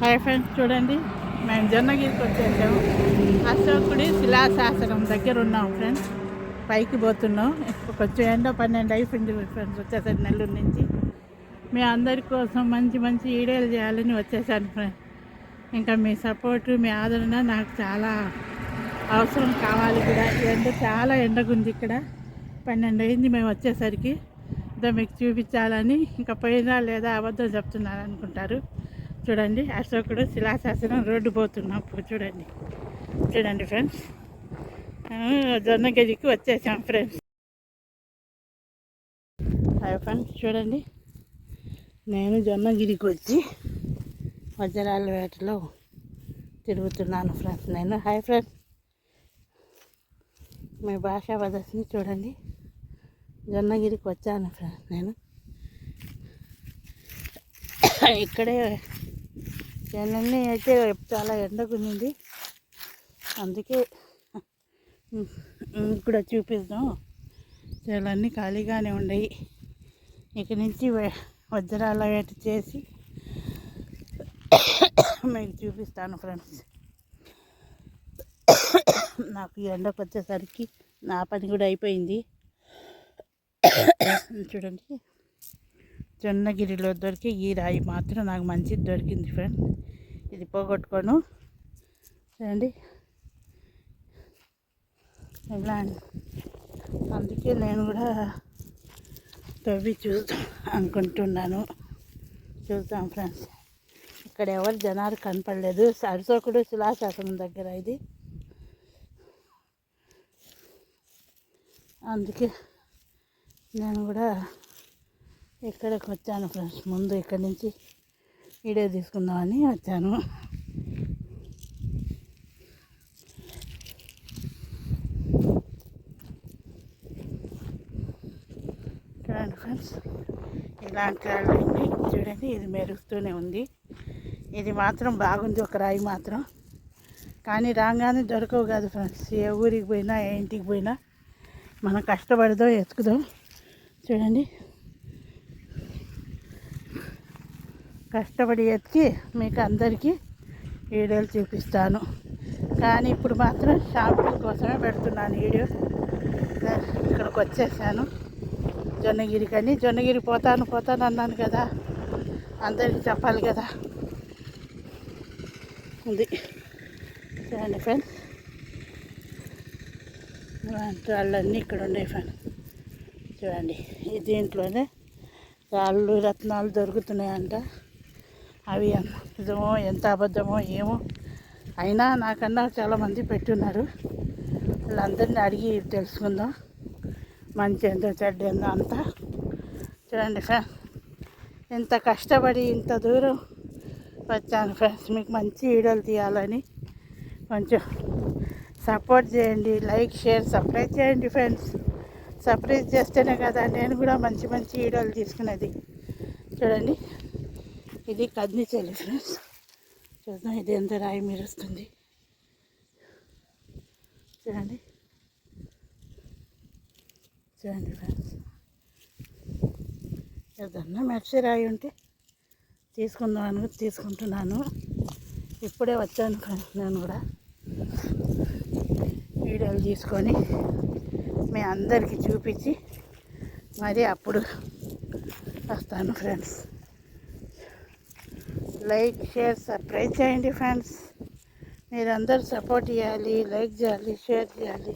Hi friends చూడండి. మేము జొన్నగిరికి వచ్చేసాము. అశోకుడి శిలాశాసనం దగ్గర ఉన్నాం ఫ్రెండ్స్ పైకి పోతున్నాం. కొంచెం ఎండో పన్నెండు అయిపోయింది ఫ్రెండ్స్ వచ్చేసరికి నెల్లూరు నుంచి. మీ అందరి కోసం మంచి మంచి ఈడేలు చేయాలని వచ్చేసాను ఫ్రెండ్స్ ఇంకా మీ సపోర్టు మీ ఆదరణ నాకు చాలా అవసరం కావాలి కూడా. ఎండ చాలా ఎండగుంది ఇక్కడ. పన్నెండు అయింది మేము వచ్చేసరికి. ఇదో మీకు చూపించాలని. ఇంకా పోయినా లేదా అబద్ధం చెప్తున్నారు అనుకుంటారు చూడండి అశోకుడు శిలాశాసనం రోడ్డు పోతున్నాం చూడండి. చూడండి ఫ్రెండ్స్ జొన్నగిరికి వచ్చేసాం ఫ్రెండ్స్ హాయ్ ఫ్రెండ్స్ చూడండి. నేను జొన్నగిరికి వచ్చి వజ్రాల వేటలో తిరుగుతున్నాను ఫ్రెండ్స్ నేను హాయ్ ఫ్రెండ్స్ మీ భాషా ప్రదర్శన చూడండి. జొన్నగిరికి వచ్చాను ఫ్రెండ్స్ నేను. ఇక్కడే చేనన్నీ అయితే చాలా ఎండకునింది అందుకే కూడా చూపిద్దాం. చేలన్నీ ఖాళీగానే ఉన్నాయి ఇక నుంచి వజ్రాల వేట చేసి మీకు చూపిస్తాను ఫ్రెండ్స్. నాకు ఈ ఎండకు వచ్చేసరికి నా పని కూడా అయిపోయింది. చూడండి. జొన్నగిరిలో దొరికి ఈ రాయి మాత్రం నాకు మంచిది దొరికింది ఫ్రెండ్ ఇది పోగొట్టుకోను. చూడండి. ఇలా అందుకే నేను కూడా తవ్వి చూద్దాం అనుకుంటున్నాను. చూద్దాం ఫ్రెండ్స్ ఇక్కడ ఎవరు జనాలు కనపడలేదు. సరసోకుడు శిలాశాసనం దగ్గర ఇది. అందుకే నేను కూడా ఇక్కడికి వచ్చాను ఫ్రెండ్స్. ముందు ఇక్కడి నుంచి వీడియో తీసుకుందామని వచ్చాను. చూడండి ఫ్రెండ్స్. ఇలాంటి చూడండి ఇది మెరుస్తూనే ఉంది. ఇది మాత్రం బాగుంది ఒక రాయి మాత్రం. కానీ రాగానే దొరకవు కాదు ఫ్రెండ్స్. ఏ ఊరికి పోయినా ఏ ఇంటికి పోయినా మనం కష్టపడదాం ఎత్తుకుదాం. చూడండి. కష్టపడి ఎత్తికి మీకు అందరికీ వీడియోలు చూపిస్తాను. కానీ ఇప్పుడు మాత్రం షాంపుల్ కోసమే పెడుతున్నాను వీడియో. ఇక్కడికి వచ్చేసాను. జొన్నగిరి కానీ జొన్నగిరి పోతాను పోతాను అన్నాను కదా. అందరికి చెప్పాలి కదా. ఉంది. చూడండి ఫ్రెండ్స్. వాళ్ళన్నీ రాళ్ళన్నీ ఇక్కడ ఉన్నాయి ఫ్రెండ్స్. చూడండి దీంట్లోనే రాళ్ళు రత్నాలు దొరుకుతున్నాయంట. అవి ఎంత నిజమో ఎంత అబద్ధమో ఏమో. అయినా నాకన్నా చాలామంది పెట్టున్నారు. వాళ్ళందరినీ అడిగి తెలుసుకుందాం. మంచి ఏందో చెడ్డ ఏందో అంతా. చూడండి ఫ్రెండ్స్ ఇంత కష్టపడి ఇంత దూరం వచ్చాను ఫ్రెండ్స్. మీకు మంచి వీడియోలు తీయాలని కొంచెం సపోర్ట్ చేయండి. లైక్ షేర్ సబ్స్క్రైబ్ చేయండి ఫ్రెండ్స్. సబ్స్క్రైబ్ చేస్తేనే కదా నేను కూడా మంచి మంచి వీడియోలు తీసుకునేది. చూడండి. ఇది కద్ని చెల్లి ఫ్రెండ్స్. చూద్దాం ఇది ఎంత రాయి మెరుస్తుంది చూడండి. చూడండి ఫ్రెండ్స్. ఏదన్నా మెర్చి రాయి ఉంటే తీసుకుందాం అని తీసుకుంటున్నాను. ఇప్పుడే వచ్చాను ఫ్రెండ్స్ నేను కూడా. వీడియోలు తీసుకొని మీ అందరికీ చూపించి మరి అప్పుడు వస్తాను ఫ్రెండ్స్. లైక్ షేర్ సబ్స్క్రైబ్ చేయండి ఫ్రెండ్స్. మీరందరూ సపోర్ట్ చేయాలి లైక్ చేయాలి షేర్ చేయాలి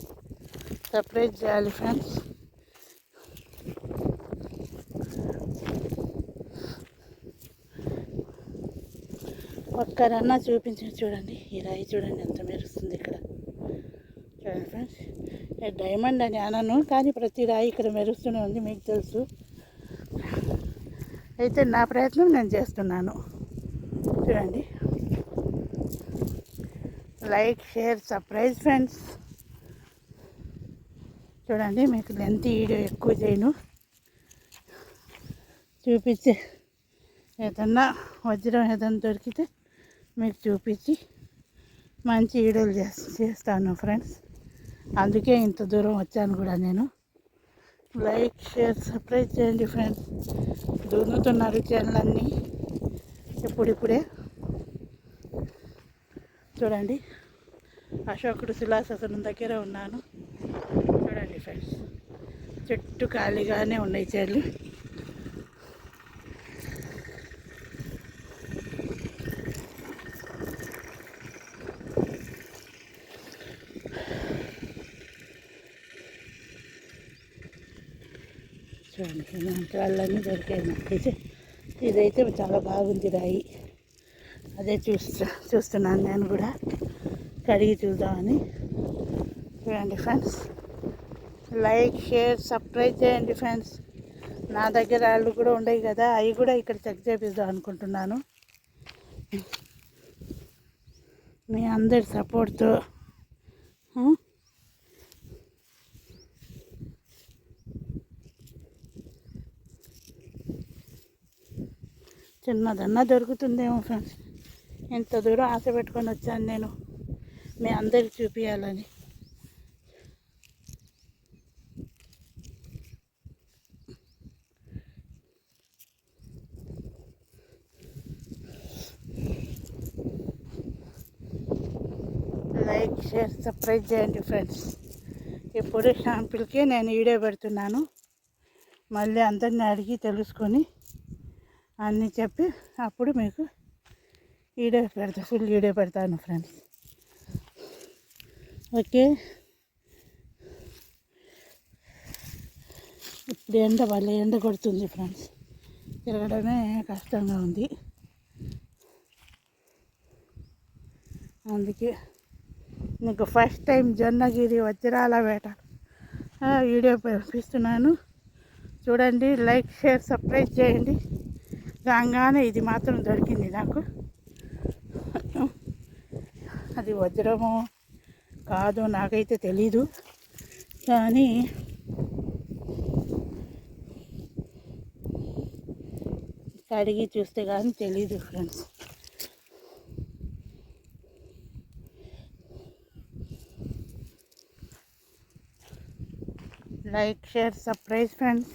సబ్స్క్రైబ్ చేయాలి ఫ్రెండ్స్. ఒక్కరన్నా చూపించి చూడండి ఈ రాయి చూడండి ఎంత మెరుస్తుంది ఇక్కడ. చూడండి ఫ్రెండ్స్ డైమండ్ అని అనను కానీ ప్రతి రాయి ఇక్కడ మెరుస్తూనే ఉంది మీకు తెలుసు. అయితే నా ప్రయత్నం నేను చేస్తున్నాను. చూడండి. లైక్ షేర్ సర్ప్రైజ్ ఫ్రెండ్స్ చూడండి మీకు లెంత్ వీడియో ఎక్కువ చేయను. చూపించే ఏదన్నా వజ్రం ఏదన్నా దొరికితే మీకు చూపించి మంచి వీడియోలు చేస్ చేస్తాను ఫ్రెండ్స్ అందుకే ఇంత దూరం వచ్చాను కూడా నేను. లైక్ షేర్ సబ్స్క్రైబ్ చేయండి ఫ్రెండ్స్ దున్నుతున్నారు అన్నీ. ఇప్పుడిప్పుడే. చూడండి. అశోకుడు శిలాశాసనం దగ్గర ఉన్నాను. చూడండి ఫ్రెండ్స్ చెట్టు ఖాళీగానే ఉన్నాయి చెట్లు. చూడండి ఇలాంటి వాళ్ళన్నీ దొరికాయి నాకైతే ఇదైతే చాలా బాగుంది రాయి. అదే చూస్తా చూస్తున్నాను నేను కూడా. కడిగి చూద్దామని. చూడండి ఫ్రెండ్స్. లైక్ షేర్ సబ్స్క్రైబ్ చేయండి ఫ్రెండ్స్. నా దగ్గర వాళ్ళు కూడా ఉండవు కదా అవి కూడా ఇక్కడ చెక్ చేపిద్దాం అనుకుంటున్నాను. మీ అందరి సపోర్ట్తో. చిన్నదన్నా దొరుకుతుందేమో ఫ్రెండ్స్. ఎంత దూరం ఆశ పెట్టుకొని వచ్చాను నేను. మీ అందరికి చూపించాలని లైక్ షేర్ సబ్స్క్రైబ్ చేయండి ఫ్రెండ్స్. ఇప్పుడు షాంపుల్కి నేను వీడియో పెడుతున్నాను. మళ్ళీ అందరిని అడిగి తెలుసుకొని అన్నీ చెప్పి అప్పుడు మీకు వీడియో పెడతా ఫుల్ వీడియో పెడతాను ఫ్రెండ్స్ ఓకే. ఇప్పుడు ఎండ వల్ల ఎండ కొడుతుంది ఫ్రెండ్స్. తిరగడమే కష్టంగా ఉంది. అందుకే నీకు ఫస్ట్ టైం జొన్నగిరి వజ్రాల వేట. వీడియో పంపిస్తున్నాను. చూడండి లైక్ షేర్ సబ్స్క్రైబ్ చేయండి. రాగానే ఇది మాత్రం దొరికింది నాకు. అది వజ్రమో కాదో నాకైతే తెలీదు. కానీ కడిగి చూస్తే కానీ తెలీదు friends. Like share surprise friends.